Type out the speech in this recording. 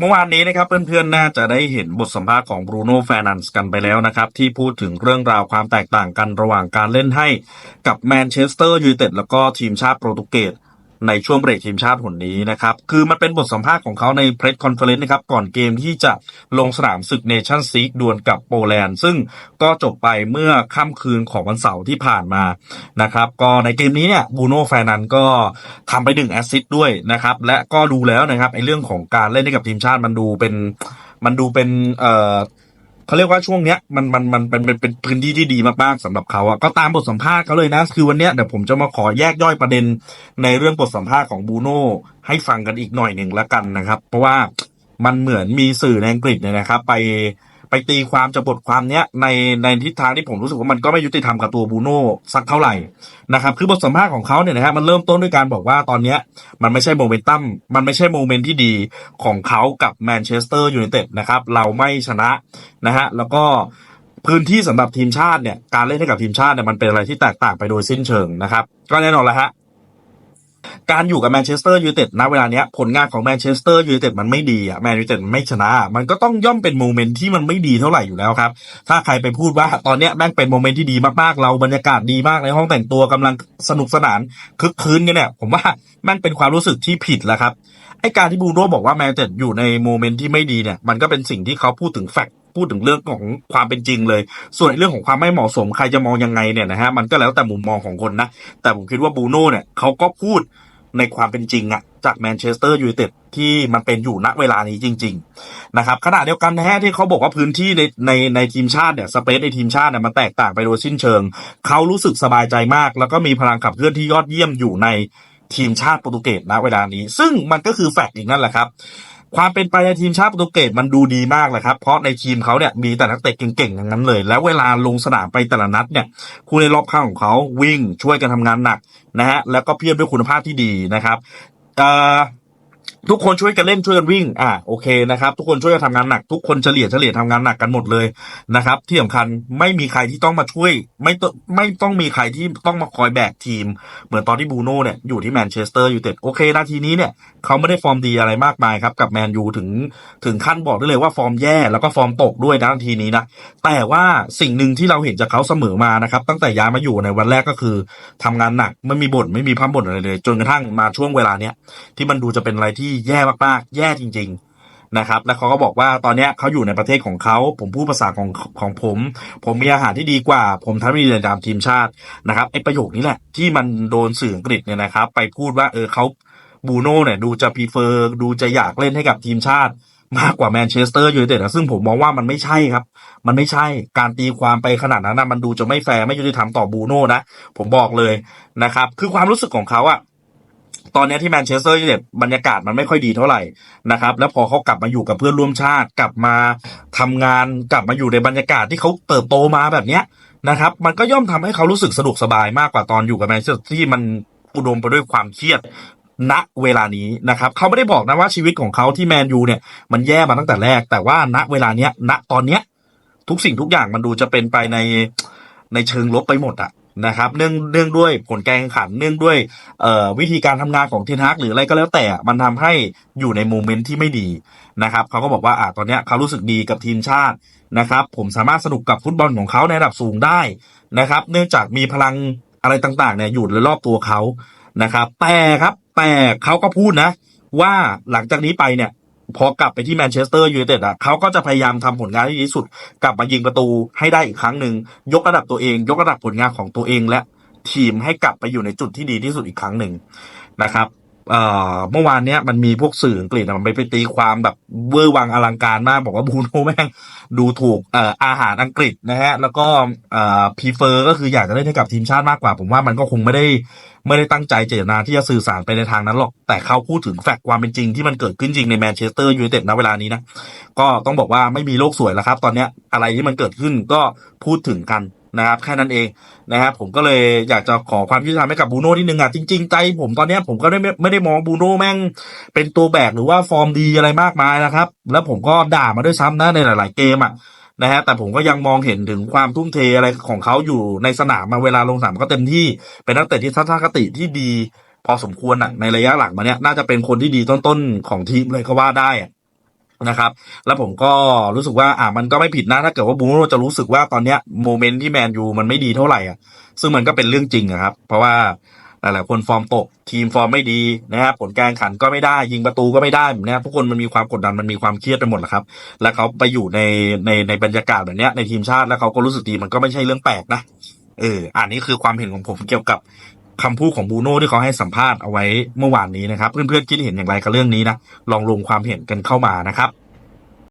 เมื่อวานนี้นะครับเพื่อนๆ น่าจะได้เห็นบทสัมภาษณ์ของบรูโน่แฟนันส์กันไปแล้วนะครับที่พูดถึงเรื่องราวความแตกต่างกันระหว่างการเล่นให้กับแมนเชสเตอร์ยูไนเต็ดแล้วก็ทีมชาติโปรตุเกส ในช่วงเบรกทีมชาติหนนี้นะครับ คือมันเป็นบทสัมภาษณ์ของเขาในเพรสคอนเฟอเรนซ์นะครับ ก่อนเกมที่จะลงสนามศึกเนชั่นซีกดวลกับโปแลนด์ ซึ่งก็จบไปเมื่อค่ำคืนของวันเสาร์ที่ผ่านมานะครับ ก็ในเกมนี้เนี่ยบูโน่แฟนันก็ทำไปหนึ่งแอสซิสต์ด้วยนะครับ และก็ดูแล้วนะครับไอเรื่องของการเล่นให้กับทีมชาติมันดูเป็นมันดูเป็นเอ่อ เขาเรียกว่าช่วงเนี้ยมันมันมันเป็นเป็นเป็นพื้นที่ที่ดีมากๆสำหรับเขาอะก็ตามบทสัมภาษณ์เขาเลยนะ คือวันเนี้ยเดี๋ยวผมจะมาขอแยกย่อยประเด็นในเรื่องบทสัมภาษณ์ของบูโน่ให้ฟังกันอีกหน่อยหนึ่งละกันนะครับ เพราะว่ามันเหมือนมีสื่อในอังกฤษเนี่ยนะครับ ไป ไปตีความจากบทความเนี้ยในในทิศทางที่ผมรู้สึกว่ามันก็ไม่ยุติธรรมกับตัวบูโน่สักเท่าไหร่นะครับ คือบทสัมภาษณ์ของเขาเนี่ยนะครับมันเริ่มต้นด้วยการบอกว่าตอนเนี้ยมันไม่ใช่โมเมนตัมมันไม่ใช่โมเมนต์ที่ดีของเขากับแมนเชสเตอร์ยูไนเต็ดนะครับเราไม่ชนะนะฮะแล้วก็พื้นที่สำหรับทีมชาติเนี่ยการเล่นให้กับทีมชาติเนี่ยมันเป็นอะไรที่แตกต่างไปโดยสิ้นเชิงนะครับ ก็แน่นอนแล้วฮะ การอยู่กับแมนเชสเตอร์ยูไนเต็ดณเวลาเนี้ยผลงานของแมนเชสเตอร์ยูไนเต็ดมันไม่ดีอะแมนยูไนเต็ดไม่ชนะ มันก็ต้องย่อมเป็นโมเมนต์ที่มันไม่ดีเท่าไหร่อยู่แล้วครับ ถ้าใครไปพูดว่าตอนเนี้ยแม่งเป็นโมเมนต์ที่ดีมากๆเราบรรยากาศดีมากในห้องแต่งตัวกำลังสนุกสนานคึกคืนกันเนี่ย ผมว่าแม่งเป็นความรู้สึกที่ผิดแล้วครับไอการที่บูโน่บอกว่าแมนยูไนเต็ดอยู่ในโมเมนต์ที่ไม่ดีเนี่ยมันก็เป็นสิ่งที่เขาพูดถึงแฟกต์ พูดถึงเรื่องของความเป็นจริงเลย ส่วนเรื่องของความไม่เหมาะสมใครจะมองยังไงเนี่ยนะฮะมันก็แล้วแต่มุมมองของคนนะ แต่ผมคิดว่าบูโน่เนี่ยเขาก็พูดในความเป็นจริงอะจากแมนเชสเตอร์ยูไนเต็ดที่มันเป็นอยู่ณเวลานี้จริง ๆ นะครับขณะเดียวกันนะฮะที่เขาบอกว่าพื้นที่ในในในทีมชาติเนี่ยสเปซในทีมชาติเนี่ยมันแตกต่างไปโดยสิ้นเชิง เขารู้สึกสบายใจมาก แล้วก็มีพลังขับเคลื่อนที่ยอดเยี่ยมอยู่ในทีมชาติโปรตุเกสณเวลานี้ ซึ่งมันก็คือแฟกต์อีกนั่นแหละครับ ความเป็นไปในทีมชาติโปรตุเกสมันดูดีมากเลยครับ เพราะในทีมเขาเนี่ยมีแต่นักเตะเก่งๆทั้งนั้นเลย แล้วเวลาลงสนามไปแต่ละนัดเนี่ยคู่ในรอบข้างของเขาวิ่งช่วยกันทำงานหนักนะฮะแล้วก็เพียบด้วยคุณภาพที่ดีนะครับเอ่อ ทุกคนช่วยกันเล่นช่วยกันวิ่ง อ่าโอเคนะครับ ทุกคนช่วยกันทำงานหนัก ทุกคนเฉลี่ยเฉลี่ยทำงานหนักกันหมดเลยนะครับ ที่สำคัญไม่มีใครที่ต้องมาช่วย ไม่ต้องไม่ต้องมีใครที่ต้องมาคอยแบกทีม เหมือนตอนที่บูโน่เนี่ยอยู่ที่แมนเชสเตอร์ยูไนเต็ดโอเคนาทีนี้เนี่ยเขาไม่ได้ฟอร์มดีอะไรมากมายครับ กับแมนยูถึงถึงขั้นบอกได้เลยว่าฟอร์มแย่แล้วก็ฟอร์มตกด้วยนะนาทีนี้นะแต่ว่าสิ่งหนึ่งที่เราเห็นจากเขาเสมอมานะครับ ตั้งแต่ย้ายมาอยู่ในวันแรกก็คือทำงานหนักไม่มีบ่นไม่มีพร่ำบ่นอะไรเลย จนกระทั่งมาช่วงเวลาเนี้ยที่มันดูจะเป็นอะไรที่แย่มากๆ แย่จริง ๆนะครับแล้วเขาก็บอกว่าตอนนี้เขาอยู่ในประเทศของเขา ผมพูดภาษาของของผม ผมมีอาหารที่ดีกว่า ผมทำให้ดีในตามทีมชาตินะครับไอประโยคนี้แหละ ที่มันโดนสื่ออังกฤษเนี่ยนะครับ ไปพูดว่าเออเขาบูโน่เนี่ยดูจะพีเฟอร์ดูจะอยากเล่นให้กับทีมชาติ มากกว่าแมนเชสเตอร์ยูไนเต็ดนะซึ่งผมมองว่ามันไม่ใช่ครับ มันไม่ใช่การตีความไปขนาดนั้นนะมันดูจะไม่แฟร์ไม่ยุติธรรมต่อบูโน่นะผมบอกเลยนะครับ คือความรู้สึกของเขาอะ ตอนนี้ที่แมนเชสเตอร์ยูไนเต็ดบรรยากาศมันไม่ค่อยดีเท่าไหร่นะครับ แล้วพอเขากลับมาอยู่กับเพื่อนร่วมชาติ กลับมาทำงานกลับมาอยู่ในบรรยากาศที่เขาเติบโตมาแบบเนี้ยนะครับ มันก็ย่อมทำให้เขารู้สึกสะดวกสบายมากกว่าตอนอยู่กับแมนเชสเตอร์ที่มันอุดมไปด้วยความเครียดณเวลานี้นะครับเขาไม่ได้บอกนะว่าชีวิตของเขาที่แมนยูเนี่ยมันแย่มาตั้งแต่แรก แต่ว่าณเวลาเนี้ยณตอนเนี้ย ทุกสิ่งทุกอย่างมันดูจะเป็นไปในในเชิงลบไปหมดอะ นะครับ เนื่องเนื่องด้วยผลการแข่งขันเนื่องด้วยวิธีการทำงานของเทนฮากหรืออะไรก็แล้วแต่มันทำให้อยู่ในโมเมนต์ที่ไม่ดีนะครับเขาก็บอกว่าอ่าตอนเนี้ยเขารู้สึกดีกับทีมชาตินะครับ ผมสามารถสนุกกับฟุตบอลของเขาในระดับสูงได้นะครับ เนื่องจากมีพลังอะไรต่างๆเนี่ยอยู่รอบตัวเขานะครับ แต่ครับแต่เขาก็พูดนะ ว่าหลังจากนี้ไปเนี่ย พอกลับไปที่แมนเชสเตอร์ยูไนเต็ดอะเขาก็จะพยายามทำผลงานที่ดีที่สุด กลับมายิงประตูให้ได้อีกครั้งหนึ่งยกระดับตัวเอง ยกระดับผลงานของตัวเองและทีมให้กลับไปอยู่ในจุดที่ดีที่สุดอีกครั้งหนึ่งนะครับ เมื่อวานเนี้ยมันมีพวกสื่ออังกฤษมันไปไปตีความแบบเวอร์วังอลังการมาก บอกว่าบูโน่แม่งดูถูกออาหารอังกฤษนะฮะ แล้วก็พีเฟอร์ก็คืออยากจะเล่นให้กับทีมชาติมากกว่า ผมว่ามันก็คงไม่ได้ไม่ได้ตั้งใจเจตนาที่จะสื่อสารไปในทางนั้นหรอก แต่เขาพูดถึงแฟกต์ความเป็นจริงที่มันเกิดขึ้นจริงในแมนเชสเตอร์ยูไนเต็ดณเวลานี้นะ ก็ต้องบอกว่าไม่มีโลกสวยแล้วครับ ตอนเนี้ยอะไรที่มันเกิดขึ้นก็พูดถึงกัน นะครับแค่นั้นเองนะครับผมก็เลยอยากจะขอความยุติธรรมให้กับบูโน่นิดนึงอะจริง ๆ ใจผมตอนนี้ผมก็ไม่ไม่ได้มองบูโน่แม่ง เป็นตัวแบกหรือว่าฟอร์มดีอะไรมากมายนะครับ แล้วผมก็ด่ามาด้วยซ้ำนะในหลาย ๆ เกมอะนะฮะแต่ผมก็ยังมองเห็นถึงความทุ่มเทอะไรของเขาอยู่ในสนามมาเวลาลงสนามก็เต็มที่เป็นนักเตะที่ทัศนคติที่ดี พอสมควรอะในระยะหลังมาเนี้ยน่าจะเป็นคนที่ดีต้นๆของทีมเลยก็ว่าได้อะ นะครับ แล้วผมก็รู้สึกว่าอ่ามันก็ไม่ผิดนะ ถ้าเกิดว่าบูโน่จะรู้สึกว่าตอนเนี้ยโมเมนต์ที่แมนยูมันไม่ดีเท่าไหร่อะ ซึ่งมันก็เป็นเรื่องจริงอะครับ เพราะว่าหลายๆคนฟอร์มตก ทีมฟอร์มไม่ดีนะครับผลการแข่งขันก็ไม่ได้ ยิงประตูก็ไม่ได้นะครับทุกคนมันมีความกดดันมันมีความเครียดไปหมดแหละครับ แล้วเขาไปอยู่ในในในบรรยากาศแบบเนี้ยในทีมชาติแล้วเขาก็รู้สึกดีมันก็ไม่ใช่เรื่องแปลกนะเอออันนี้คือความเห็นของผมเกี่ยวกับ คำพูดของบูโน่ที่เขาให้สัมภาษณ์เอาไว้เมื่อวานนี้นะครับ เพื่อนๆคิดเห็นอย่างไรกับเรื่องนี้นะลองลงความเห็นกันเข้ามานะครับ